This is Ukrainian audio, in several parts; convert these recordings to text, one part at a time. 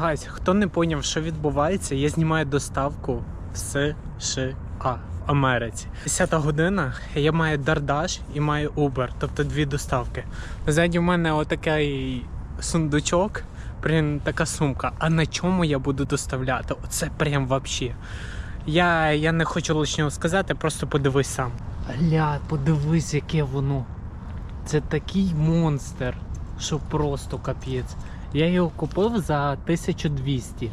Гайс, хто не поняв, що відбувається, я знімаю доставку в США в Америці. 10 година, я маю Дардаш і маю Uber, тобто дві доставки. Ззаді в мене отакий сундучок, прям така сумка. А на чому я буду доставляти? Оце прям вообще. Я, я не хочу лишнього сказати, просто подивись сам. Гля, подивись, яке воно. Це такий монстр, що просто капець. Я його купив за 1200.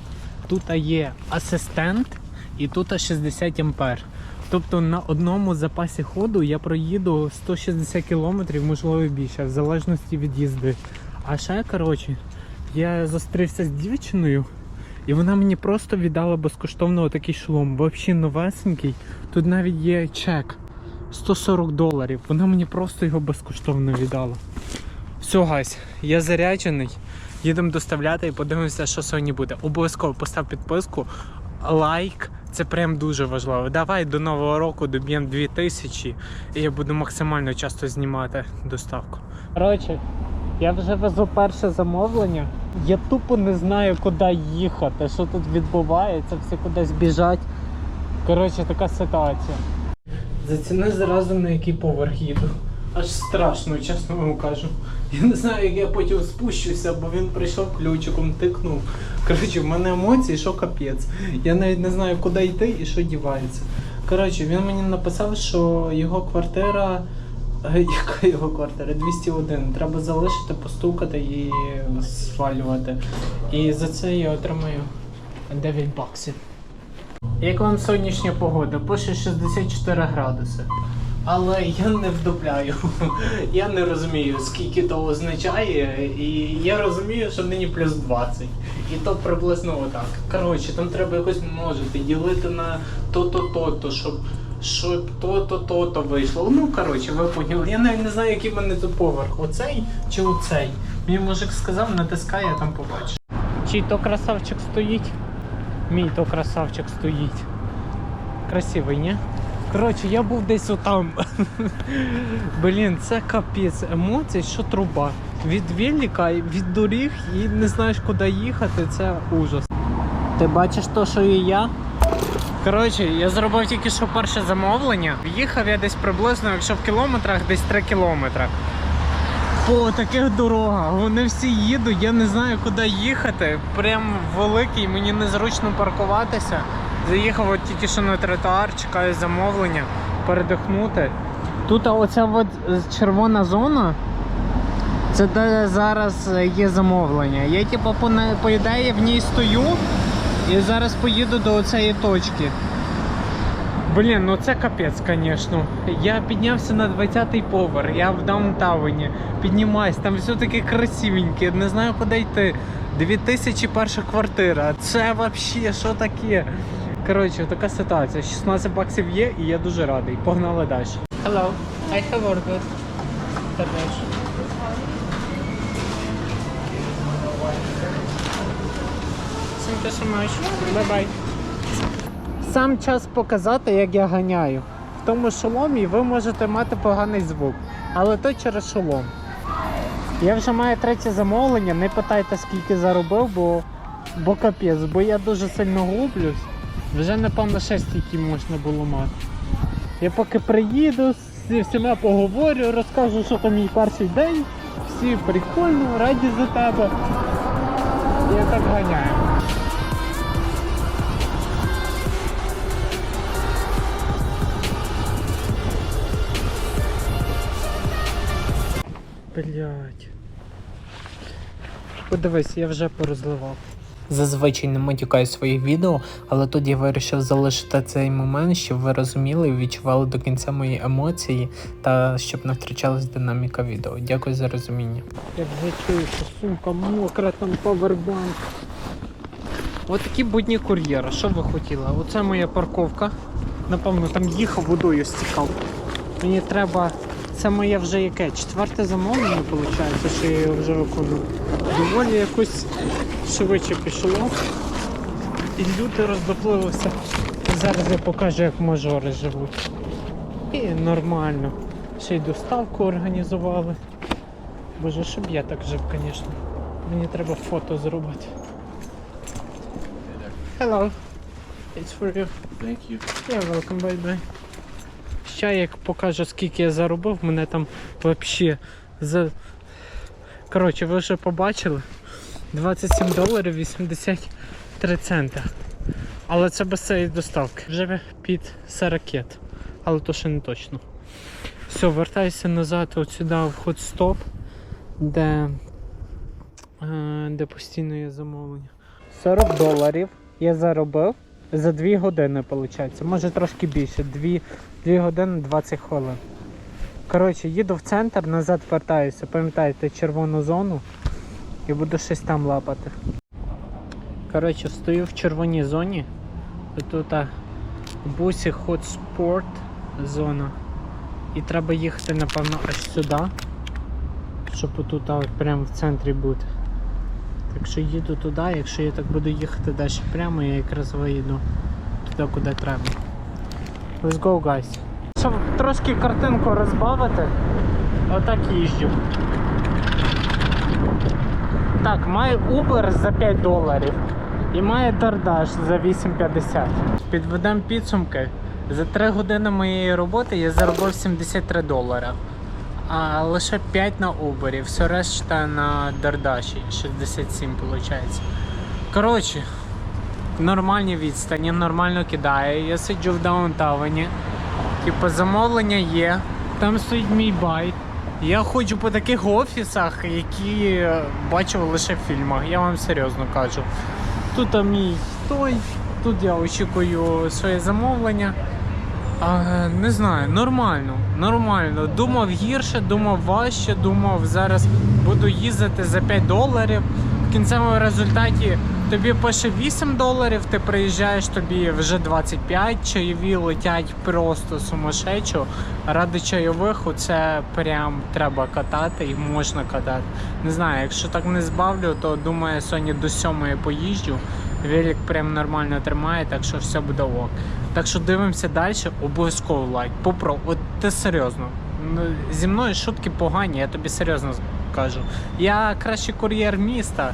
Тут є асистент і тут 60 ампер. Тобто на одному запасі ходу я проїду 160 км, можливо більше, в залежності від їзди. А ще, коротше, я зустрівся з дівчиною, і вона мені просто віддала безкоштовно такий шолом. Взагалі новесенький. Тут навіть є чек 140 доларів. Вона мені просто його безкоштовно віддала. Все, гайс, я заряджений. Їдемо доставляти і подивимося, що сьогодні буде. Обов'язково постав підписку, лайк. Це прям дуже важливо. Давай до нового року доб'ємо 2000 і я буду максимально часто знімати доставку. Коротше, я вже везу перше замовлення. Я тупо не знаю, куди їхати, що тут відбувається, всі кудись біжать. Коротше, така ситуація. Заціни зразу на який поверх їду. Аж страшно, чесно вам кажу. Я не знаю, як я потім спущуся, бо він прийшов ключиком, тикнув. Коротше, в мене емоції, що капець. Я навіть не знаю, куди йти і що дівається. Коротше, він мені написав, що його квартира. Е, Яка його квартира? 201. Треба залишити, постукати і свалювати. І за це я отримаю 9 баксів. Як вам сонячна погода? Пише 64 градуси. Але я не вдупляю. Я не розумію, скільки то означає, і я розумію, що нині плюс 20. І то приблизно отак. Коротше, там треба якось множити, ділити на то-то, то-то, щоб щоб то-то, то-то вийшло. Ну, коротше, ви поняли. Я навіть не знаю, який мене тут поверх. Оцей чи оцей. Мені мужик сказав, натискай, я там побачу. Чий то красавчик стоїть? Мій то красавчик стоїть. Красивий, ні? Коротше, я був десь отам. Блін, це капець емоцій, що труба. Від Вілліка, від доріг і не знаєш, куди їхати, це ужас. Ти бачиш то, що і я? Коротше, я зробив тільки що перше замовлення. Їхав я десь приблизно, якщо в кілометрах, десь 3 кілометри. По таких дорогах. Вони всі їдуть, я не знаю, куди їхати. Прям великий, мені незручно паркуватися. Заїхав от тільки що на тротуар, чекаю замовлення, передихнути. Тут оця от червона зона. Це де зараз є замовлення. Я типу по, ідеї в ній стою і зараз поїду до цієї точки. Блін, ну це капець, звісно. Я піднявся на 20-й поверх, я в даунтауні. Піднімаюсь, там все таке красивеньке, не знаю куди йти. 2001 квартира. Це взагалі що таке? Коротше, така ситуація. 16 баксів є і я дуже радий. Погнали далі. Hello, I have ordered. Thank you so much. Bye-bye. Сам час показати, як я ганяю. В тому шоломі ви можете мати поганий звук, але то через шолом. Я вже маю третє замовлення, не питайте скільки заробив, бо, бо капець, бо я дуже сильно гублюсь. Вже напевно ще стільки можна було мати. Я поки приїду, зі всіма поговорю, розкажу, що там мій перший день. Всі прикольно, раді за тебе. Я так ганяю. Блять. Подивись, я вже порозливав. Зазвичай не матюкаю своїх відео, але тут я вирішив залишити цей момент, щоб ви розуміли і відчували до кінця мої емоції та щоб не втрачалась динаміка відео. Дякую за розуміння. Я вже чую, що сумка мокра, там павербанк. Ось такі будні кур'єра. Що ви хотіли? Оце моя парковка. Напевно, там їхав водою стікав. Мені треба. Це моє вже яке? Четверте замовлення, виходить, що я його вже виконую. Доволі якось швидше пішло. І люди роздопливилися. Зараз я покажу, як мажори живуть. І нормально. Ще й доставку організували. Боже, щоб я так жив, звісно. Мені треба фото зробити. Hello. It's for you. Thank you. Yeah, welcome, bye Ще як покажу, скільки я заробив, мене там вообще за. Коротше, ви вже побачили. 27 доларів 83 цента. Але це без цієї доставки. Вже під 40, але то ще не точно. Все, вертаюся назад от сюди в ходстоп, де, е, де постійно є замовлення. 40 доларів я заробив за 2 години, виходить. Може трошки більше. 2, 2 години 20 хвилин. Коротше, їду в центр, назад вертаюся. Пам'ятаєте червону зону і буду щось там лапати. Коротше, стою в червоній зоні. Тут а, бусі Hot Sport зона. І треба їхати, напевно, аж сюди. Щоб тут прямо в центрі бути. Так що їду туди, якщо я так буду їхати далі прямо, я якраз виїду туди, куди треба. Let's go, guys. Щоб трошки картинку розбавити, отак їжджу. Так, має Uber за 5 доларів і має DoorDash за 8,50. Підведемо підсумки. За 3 години моєї роботи я заробив 73 долара. А лише 5 на Uber, все решта на DoorDash, 67 виходить. Коротше, нормальні відстані, нормально кидає. Я сиджу в даунтауні. Типу замовлення є. Там стоїть мій байк. Я ходжу по таких офісах, які бачив лише в фільмах. Я вам серйозно кажу. Тут мій той, тут я очікую своє замовлення. А, не знаю, нормально, нормально. Думав гірше, думав важче, думав зараз буду їздити за 5 доларів. В кінцевому результаті тобі пише 8 доларів, ти приїжджаєш, тобі вже 25, чайові летять просто сумасшедшо. Ради чайових це прям треба катати і можна катати. Не знаю, якщо так не збавлю, то думаю, сьогодні до 7 поїжджу. Велик прям нормально тримає, так що все буде ок. Так що дивимося далі, обов'язково лайк. Попро, от ти серйозно. Ну, Зі мною шутки погані, я тобі серйозно кажу. Я кращий кур'єр міста,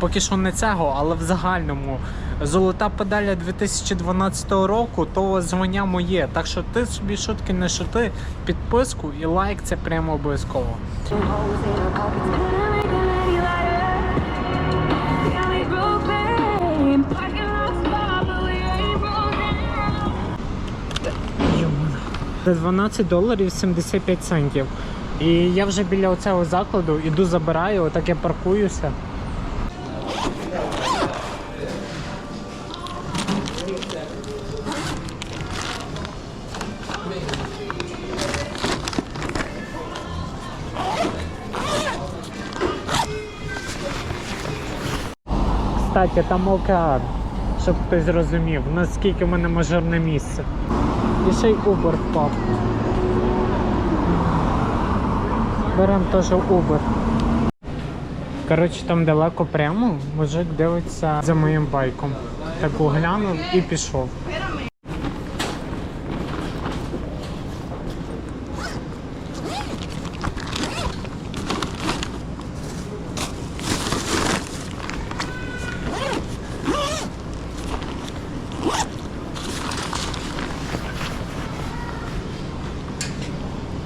поки що не цього, але в загальному. Золота педаля 2012 року, то звання моє. Так що ти собі шутки не шути, підписку і лайк це прямо обов'язково. За 12 доларів 75 центів. І я вже біля оцього закладу іду забираю, отак я паркуюся. Кстати, там океан, щоб хтось зрозумів, наскільки в мене мажорне місце. І ще й Uber впав. Беремо теж Uber. Коротше, там далеко прямо мужик дивиться за моїм байком. Так оглянув і пішов.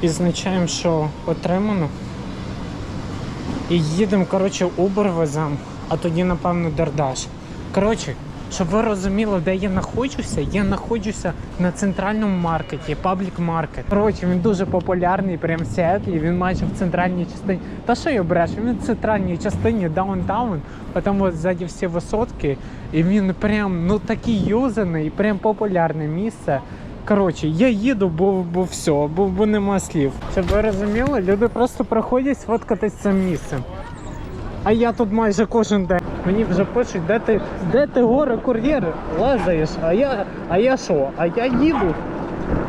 Відзначаємо, що отримано. І їдемо, коротше, Uber веземо, а тоді, напевно, DoorDash. Коротше, щоб ви розуміли, де я знаходжуся, я знаходжуся на центральному маркеті, паблік маркет. Коротше, він дуже популярний, прям в Сіетлі, він майже в центральній частині. Та що я брешу? Він в центральній частині даунтаун, от ззаді всі висотки, і він прям ну такий юзаний, прям популярне місце. Коротше, я їду, бо, бо все, бо, бо нема слів. Щоб ви розуміли, люди просто приходять сфоткатись цим місцем. А я тут майже кожен день. Мені вже пишуть, де ти, де ти горе кур'єр лазаєш, а я, а я що? А я їду.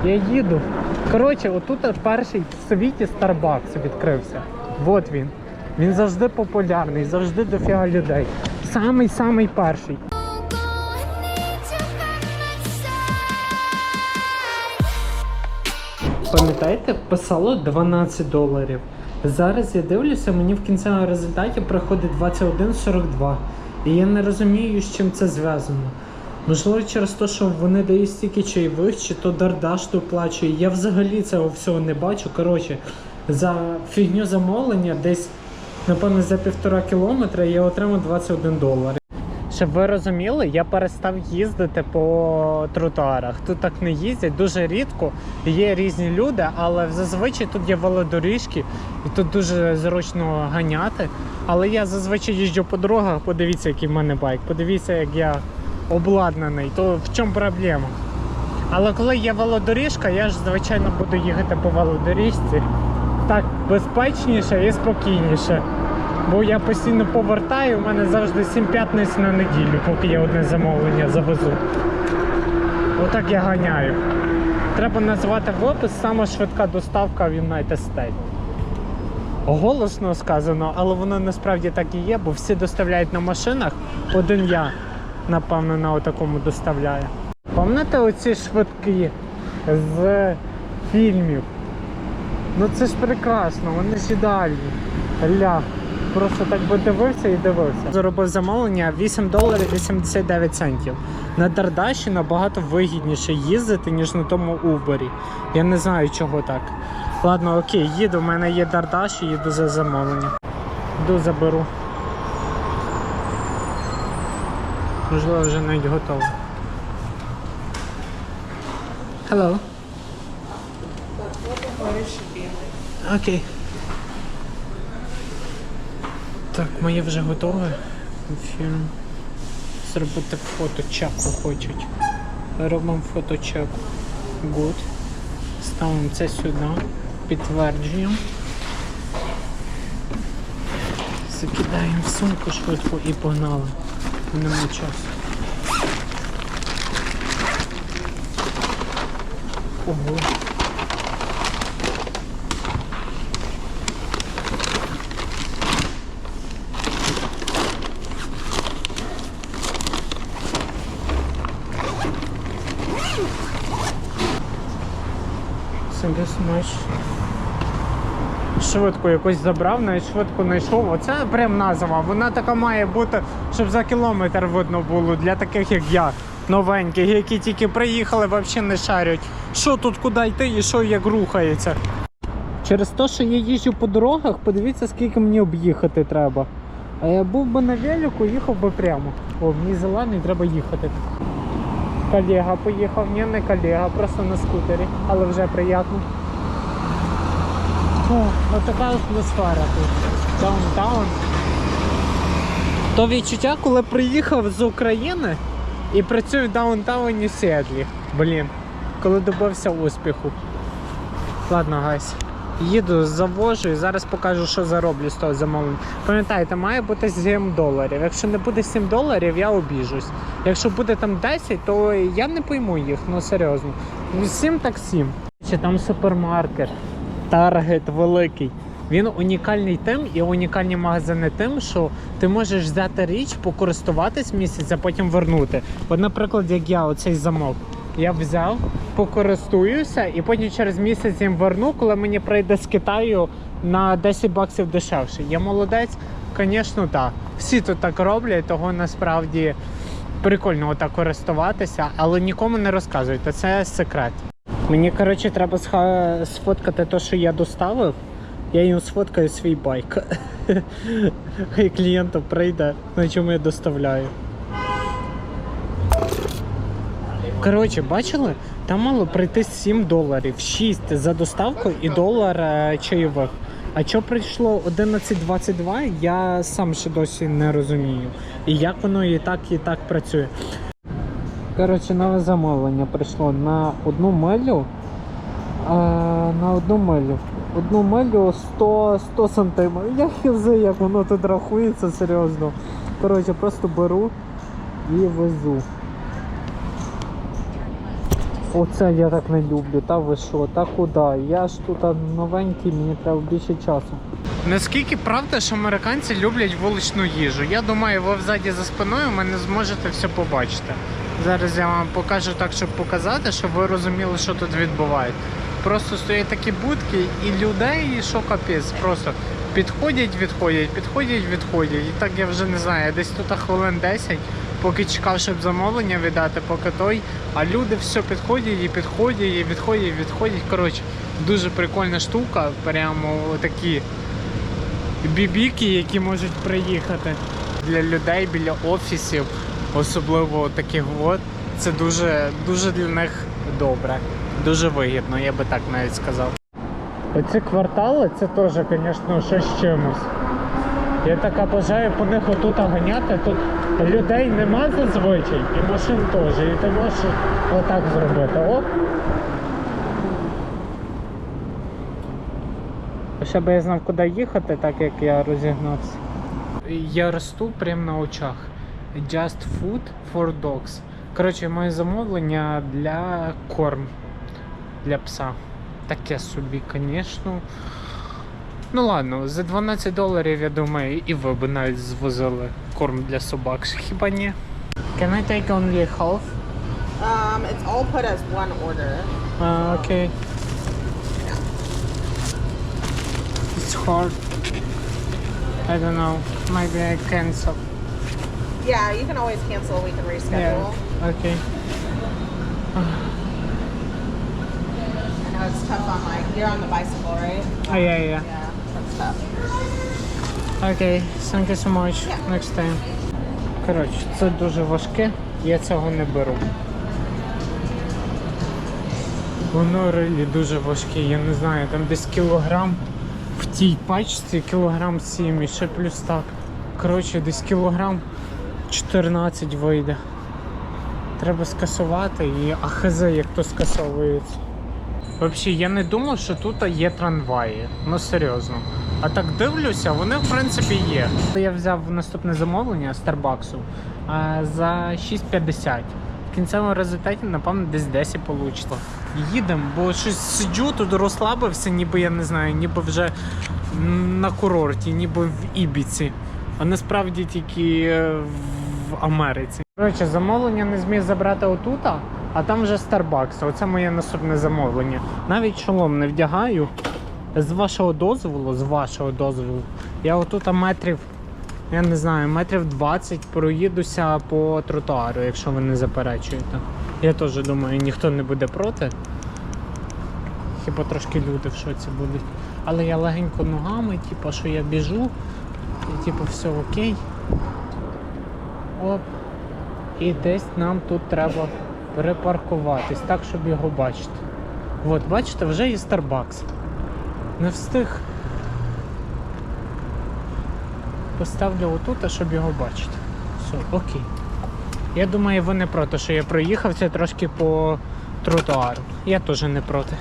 Я їду. Коротше, отут перший в світі Starbucks відкрився. Вот він. Він завжди популярний, завжди дофіга людей. Самий самий перший. Пам'ятаєте, писало 12 доларів. Зараз я дивлюся, мені в кінцевому результаті приходить 21,42. І я не розумію, з чим це зв'язано. Можливо, через те, що вони дають стільки чайових, чи то Дардаш доплачує. Я взагалі цього всього не бачу. Коротше, за фігню замовлення десь, напевно, за півтора кілометра я отримав 21 долар. Щоб ви розуміли, я перестав їздити по тротуарах. Тут так не їздять дуже рідко. Є різні люди, але зазвичай тут є велодоріжки, і тут дуже зручно ганяти. Але я зазвичай їжджу по дорогах. Подивіться, який в мене байк. Подивіться, як я обладнаний. То в чому проблема? Але коли є велодоріжка, я ж звичайно буду їхати по велодоріжці. Так безпечніше і спокійніше. Бо я постійно повертаю, у мене завжди 7 п'ятниць на неділю, поки я одне замовлення завезу. Отак я ганяю. Треба назвати в опис сама швидка доставка в United States. Голосно сказано, але воно насправді так і є, бо всі доставляють на машинах. Один я, напевно, на отакому доставляю. Пам'ятаєте оці швидкі з фільмів? Ну це ж прекрасно, вони ж ідеальні. Ля. Просто так би дивився і дивився. Заробив замовлення 8 доларів 89 центів. На Дардаші набагато вигідніше їздити, ніж на тому Убері. Я не знаю, чого так. Ладно, окей, їду, в мене є Дардаш і їду за замовлення. Йду заберу. Можливо, вже навіть готово. Hello. Окей. Так, моє вже готове. Фільм. Зробити фоточеку хочуть. Робимо фоточеку. Good. Ставимо це сюди. Підтверджуємо. Закидаємо в сумку швидко і погнали. Нема часу. Ого. Собі смач. Швидко якось забрав, навіть швидко знайшов. Оце прям назва. Вона така має бути, щоб за кілометр видно було для таких, як я, новеньких, які тільки приїхали, взагалі не шарять. Що тут, куди йти і що як рухається. Через те, що я їжджу по дорогах, подивіться, скільки мені об'їхати треба. А я був би на велику, їхав би прямо. О, мені зелений, треба їхати. Колега поїхав, ні, не колега, просто на скутері, але вже приємно. О, ось така атмосфера тут. Даунтаун. То відчуття, коли приїхав з України і працюю в даунтауні Сіетлі. Блін, коли добився успіху. Ладно, гайс. Їду, завожу і зараз покажу, що зароблю з того замовлення. Пам'ятайте, має бути 7 доларів. Якщо не буде 7 доларів, я обіжусь. Якщо буде там 10, то я не пойму їх, ну серйозно. 7 так 7. Чи там супермаркет, таргет великий. Він унікальний тим і унікальні магазини тим, що ти можеш взяти річ, покористуватись місяць, а потім вернути. От, наприклад, як я оцей замок. Я взяв, покористуюся і потім через місяць їм верну, коли мені прийде з Китаю на 10 баксів дешевше. Я молодець, звісно, так. Всі тут так роблять, того насправді прикольно отак користуватися, але нікому не розказуйте, це секрет. Мені, коротше, треба сфоткати те, що я доставив. Я їм сфоткаю свій байк. Хай клієнту прийде, на чому я доставляю. Коротше, бачили? Там мало прийти 7 доларів, 6 за доставку і долар е, чайових. А що прийшло 11.22, я сам ще досі не розумію. І як воно і так, і так працює. Коротше, нове замовлення прийшло на одну милю. А, на одну милю. Одну милю 100, 100 сантиметрів. Я хізи, як воно тут рахується серйозно. Коротше, просто беру і везу. Оце я так не люблю, та ви що, та куди? Я ж тут новенький, мені треба більше часу. Наскільки правда, що американці люблять вуличну їжу? Я думаю, ви взаді за спиною мене зможете все побачити. Зараз я вам покажу так, щоб показати, щоб ви розуміли, що тут відбувається. Просто стоять такі будки і людей, що капець, просто підходять, відходять, підходять, відходять. І так я вже не знаю, десь тут хвилин 10 поки чекав, щоб замовлення віддати, поки той. А люди все підходять і підходять, і відходять, і відходять. Коротше, дуже прикольна штука. Прямо такі бібіки, які можуть приїхати для людей біля офісів, особливо таких от. Це дуже, дуже для них добре, дуже вигідно, я би так навіть сказав. Оці квартали це теж, звісно, щось з чимось. Я так бажаю по них отут ганяти. Тут людей нема зазвичай, і машин теж. І ти можеш отак зробити. Оп. Щоб я знав, куди їхати, так як я розігнався. Я росту прямо на очах. Just food for dogs. Коротше, моє замовлення для корм для пса. Таке собі, звісно. Ну ладно, за 12 доларів, я думаю, і ви б навіть звозили корм для собак. Хіба ні? Can I take only half? Um, it's all put as one order. Uh, okay. It's hard. I don't know. Maybe I cancel. Yeah, you can always cancel. We can reschedule. Yeah. Okay. I know it's tough on like you're on the bicycle, right? Oh yeah, yeah. Yeah, that's tough. Okay, thank you so much. Yeah. Next time. Коротше, це дуже важке, я цього не беру. Воно реально дуже важке, я не знаю, там десь кілограм в тій пачці, кілограм 7 і ще плюс так. Коротше, десь кілограм 14 вийде. Треба скасувати і ахз, як то скасовується. Взагалі, я не думав, що тут є трамваї. Ну серйозно. А так дивлюся, вони в принципі є. Я взяв наступне замовлення Старбаксу за 6,50. В кінцевому результаті, напевно, десь 10 вийшло. Їдемо, бо щось сиджу, тут розслабився, ніби я не знаю, ніби вже на курорті, ніби в Ібіці. А насправді тільки е, Америці. Коротше, замовлення не зміг забрати отута, а там вже Starbucks. Оце моє наступне замовлення. Навіть шолом не вдягаю. З вашого дозволу, з вашого дозволу, я отут метрів, я не знаю, метрів 20 проїдуся по тротуару, якщо ви не заперечуєте. Я теж думаю, ніхто не буде проти. Хіба трошки люди в шоці будуть. Але я легенько ногами, типу, що я біжу, і типу все окей. Оп. І десь нам тут треба припаркуватись, так, щоб його бачити. От, бачите, вже є Starbucks. Не встиг. Поставлю отут, щоб його бачити. Все, окей. Я думаю, ви не проти, що я проїхався трошки по тротуару. Я теж не проти.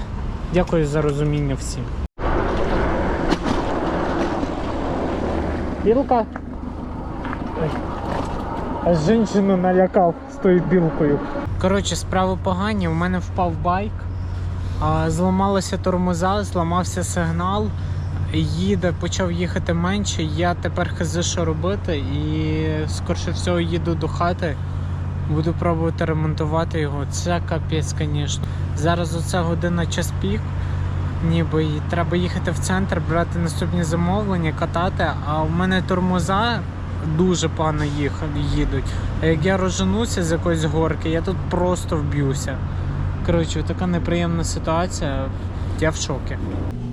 Дякую за розуміння всім. Білка. Ой. А жінку налякав з тою білкою. Коротше, справи погані, у мене впав байк. А, Зламалися тормоза, зламався сигнал. Їде, почав їхати менше. Я тепер хз що робити і скорше всього їду до хати. Буду пробувати ремонтувати його. Це капець, звісно. Зараз оце година час пік. Ніби і треба їхати в центр, брати наступні замовлення, катати. А в мене тормоза дуже погано їх- їдуть. А як я розженуся з якоїсь горки, я тут просто вб'юся. Коротше, така неприємна ситуація. Я в шокі.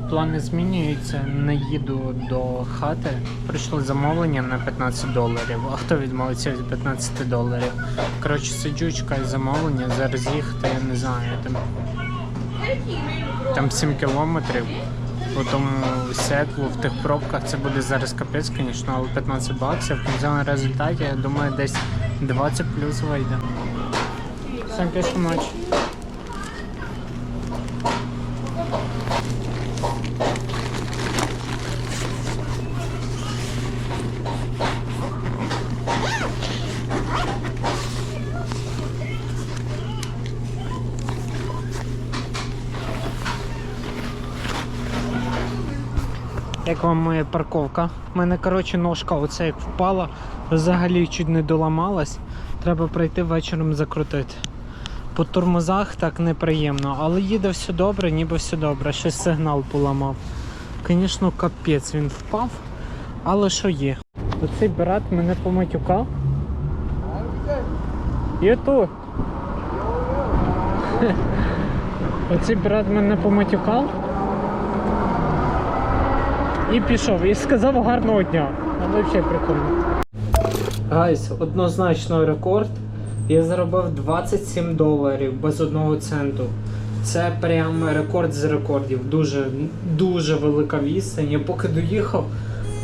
Плани змінюються, не їду до хати. Прийшло замовлення на 15 доларів. А хто відмовиться від 15 доларів? Коротше, сиджу, чекаю замовлення, зараз їхати, я не знаю. Там, там 7 кілометрів. По тому сетлу в тих пробках це буде зараз капець, звісно, але 15 баксів. В кінцевому результаті, я думаю, десь 20 плюс вийде. Thank you so much. Моя парковка? У мене, коротше, ножка оце як впала, взагалі чуть не доламалась. Треба прийти вечором закрутити. По тормозах так неприємно, але їде все добре, ніби все добре. Ще сигнал поламав. Звісно, капець він впав, але що є. Оцей брат мене поматюкав. Юту. Оцей брат мене поматюкав. І пішов. І сказав гарного дня. А взагалі прикольно. Гайс, однозначно рекорд. Я заробив 27 доларів без одного центу. Це прям рекорд з рекордів. Дуже, дуже велика відстань. Я поки доїхав,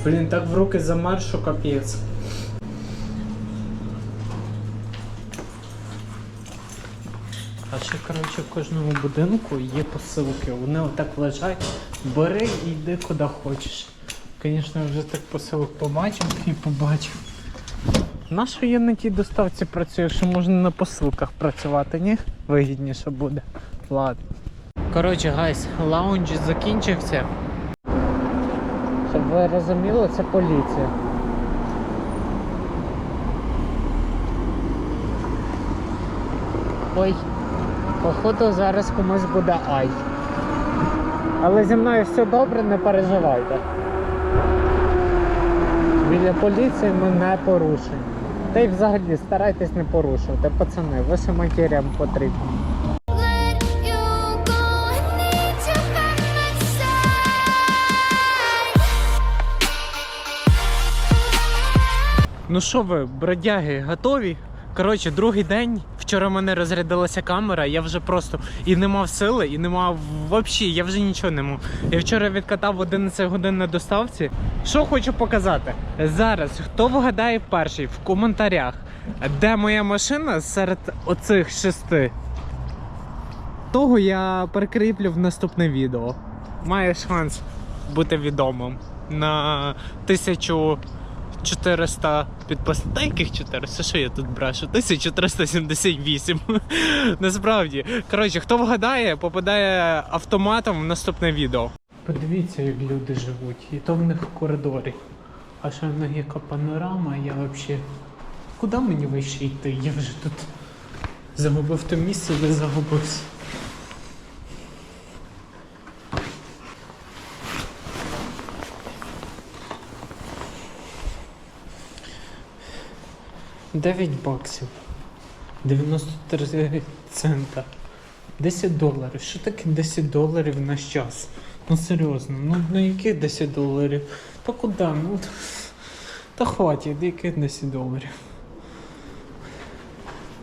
блін, так в руки замер, що капець. А коротше, в кожному будинку є посилки. Вони отак лежать. Бери і йди куди хочеш. Звісно, вже так посилок побачив і побачив. Нащо я на тій доставці працюю, якщо можна на посилках працювати, ні? Вигідніше буде. Ладно. Коротше, гайс, лаунж закінчився. Щоб ви розуміли, це поліція. Ой, походу зараз комусь буде ай. Але зі мною все добре, не переживайте. Біля поліції ми не порушимо. Та й взагалі старайтесь не порушувати, пацани, by my side. Ну що ви, бродяги, готові? Коротше, другий день. Вчора в мене розрядилася камера, я вже просто і не мав сили, і не мав взагалі, я вже нічого не мав. Я вчора відкатав 11 годин на доставці. Що хочу показати? Зараз хто вгадає перший в коментарях, де моя машина серед оцих шести? Того я перекріплю в наступне відео. Має шанс бути відомим на тисячу. 400 підписів. Та яких 400? Що я тут брешу? 1378. Насправді. Коротше, хто вгадає, попадає автоматом в наступне відео. Подивіться, як люди живуть. І то в них в коридорі. А ще в них яка панорама, я взагалі. Куди мені вище йти? Я вже тут загубив те місце, де загубився. Дев'ять баксів. 93 цента. 10 доларів. Що таке 10 доларів на час? Ну серйозно, ну, ну які 10 доларів? Та куди? Ну та хватить, яких 10 доларів.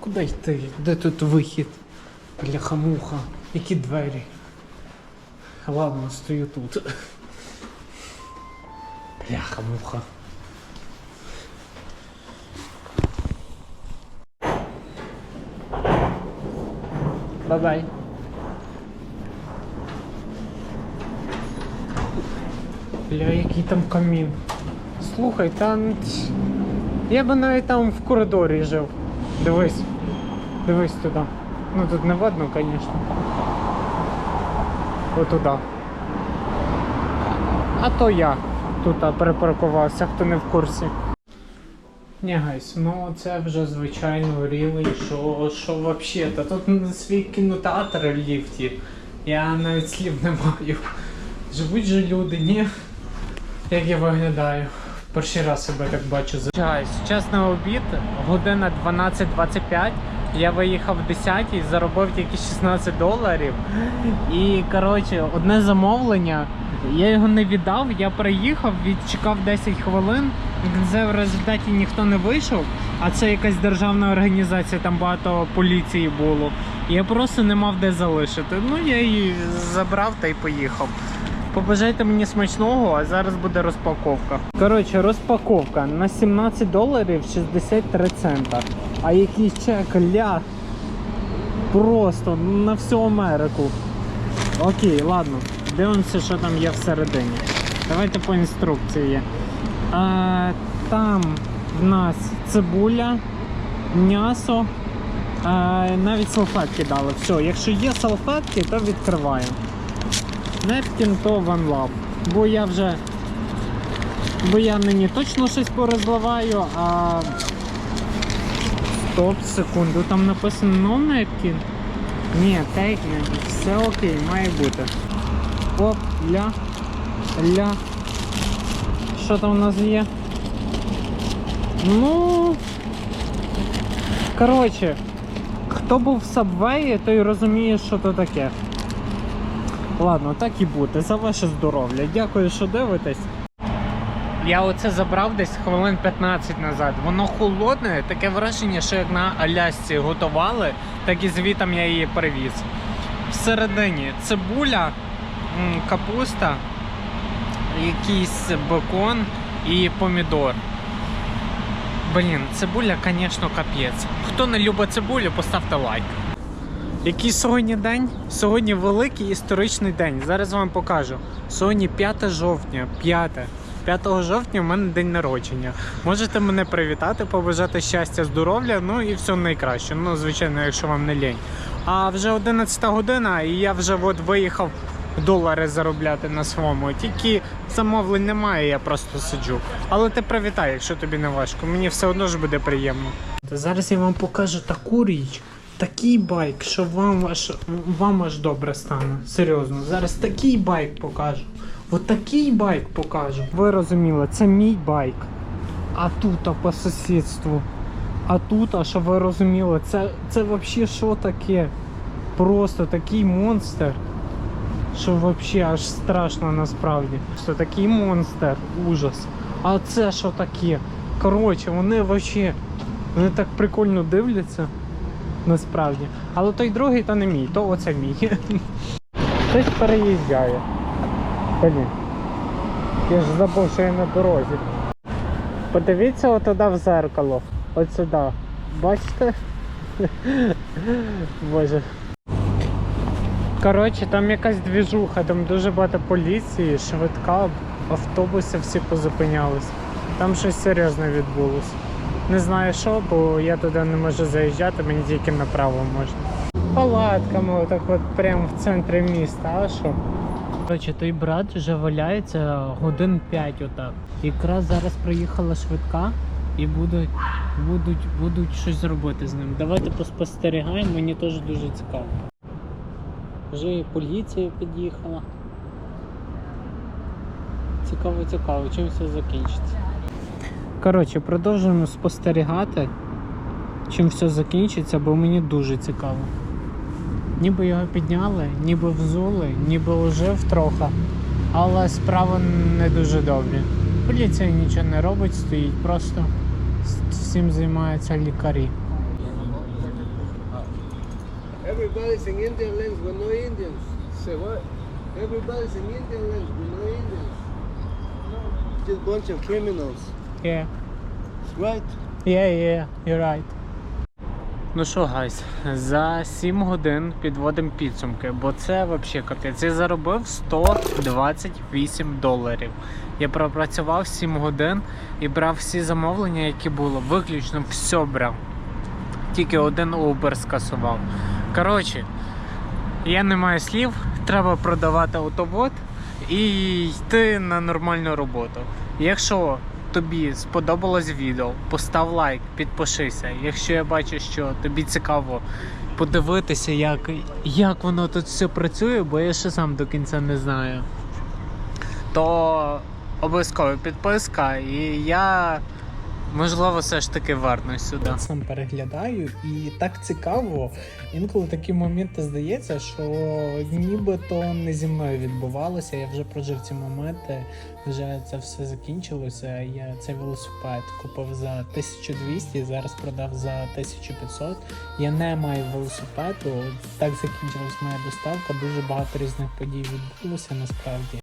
Куди йти? Де тут вихід? Бляха-муха. Які двері? Ладно, стою тут. Бляха-муха. Бай-бай. Бля, який там камін. Слухай, там. Я би навіть там в коридорі жив. Дивись. Дивись туди. Ну тут не видно, звісно. Отуда. А то я тут перепаркувався, хто не в курсі. Ні, гайс, ну це вже звичайно рівень, що, що вообще. Та тут свій кінотеатр в ліфті. Я навіть слів не маю. Живуть же люди, ні? Як я виглядаю. Перший раз себе так бачу. Гайс, час на обід, година 12.25. Я виїхав в 10 заробив тільки 16 доларів. І коротше, одне замовлення. Я його не віддав, я приїхав, відчекав 10 хвилин. Це в результаті ніхто не вийшов, а це якась державна організація, там багато поліції було. Я просто не мав де залишити. Ну я її забрав та й поїхав. Побажайте мені смачного, а зараз буде розпаковка. Коротше, розпаковка на 17 доларів 63 цента. А який чек ля. Просто на всю Америку. Окей, ладно. Дивимося, що там є всередині. Давайте по інструкції. Там в нас цибуля, м'ясо. Навіть салфетки дали. Все, якщо є салфетки, то відкриваємо. Непкін то One Love. Бо я вже. Бо я нині точно щось порозливаю, а. Стоп, секунду, там написано no napkin. Ні, take me. Все окей, має бути. Оп, ля, ля. Що там у нас є? Ну. Коротше, хто був в сабвеї, той розуміє, що то таке. Ладно, так і буде. За ваше здоров'я. Дякую, що дивитесь. Я оце забрав десь хвилин 15 назад. Воно холодне, таке враження, що як на Алясці готували, так і звітом я її привіз. Всередині цибуля, капуста, якийсь бекон і помідор. Блін, цибуля, звісно, капець. Хто не любить цибулю, поставте лайк. Який сьогодні день? Сьогодні великий історичний день. Зараз вам покажу. Сьогодні 5 жовтня. 5. 5 жовтня в мене день народження. Можете мене привітати, побажати щастя, здоров'я, ну і все найкраще. Ну, звичайно, якщо вам не лінь. А вже 11 година, і я вже от виїхав долари заробляти на своєму. Тільки замовлень немає, я просто сиджу. Але ти привітай, якщо тобі не важко. Мені все одно ж буде приємно. Зараз я вам покажу таку річ, такий байк, що вам аж, вам аж добре стане. Серйозно, зараз такий байк покажу. От такий байк покажу. Ви розуміли, це мій байк. А тут а по сусідству. А тут, а що ви розуміли, це, це взагалі що таке? Просто такий монстр. Що взагалі аж страшно насправді. Що такий монстр, ужас. А це що таке? Коротше, вони взагалі вони так прикольно дивляться. Насправді. Але той другий то не мій, то оце мій. Хтось переїжджає. Блін. Я ж забув, що я на дорозі. Подивіться отуди в зеркало. От сюди. Бачите? Боже. Коротше, там якась двіжуха, там дуже багато поліції, швидка, автобуси всі позупинялись. Там щось серйозне відбулося. Не знаю що, бо я туди не можу заїжджати, мені тільки направо можна. Палатками, отак от прямо в центрі міста, а що? Коротше, той брат вже валяється годин 5 отак. Якраз зараз приїхала швидка і будуть, будуть, будуть щось робити з ним. Давайте поспостерігаємо, мені теж дуже цікаво. Вже і поліція під'їхала. Цікаво, цікаво, чим все закінчиться. Коротше, продовжуємо спостерігати, чим все закінчиться, бо мені дуже цікаво. Ніби його підняли, ніби взули, ніби ожив трохи, але справи не дуже добрі. Поліція нічого не робить, стоїть просто всім займаються лікарі. Everybody's in Indian lands with no Indians. Say what? Everybody's in Indian lands with no Indians. Just bunch of criminals. Yeah. Right? Yeah, yeah, you're right. Ну що, гайс, за 7 годин підводимо підсумки, бо це взагалі капець. Я заробив 128 доларів. Я пропрацював 7 годин і брав всі замовлення, які було. Виключно все брав. Тільки один Uber скасував. Коротше, я не маю слів, треба продавати автовод і йти на нормальну роботу. Якщо тобі сподобалось відео, постав лайк, підпишися. Якщо я бачу, що тобі цікаво подивитися, як, як воно тут все працює, бо я ще сам до кінця не знаю, то обов'язково підписка і я. Можливо, все ж таки вернусь сюди. Я Сам переглядаю, і так цікаво. Інколи такі моменти здається, що нібито не зі мною відбувалося. Я вже прожив ці моменти, вже це все закінчилося. Я цей велосипед купив за 1200, зараз продав за 1500. Я не маю велосипеду. Так закінчилась моя доставка. Дуже багато різних подій відбулося насправді.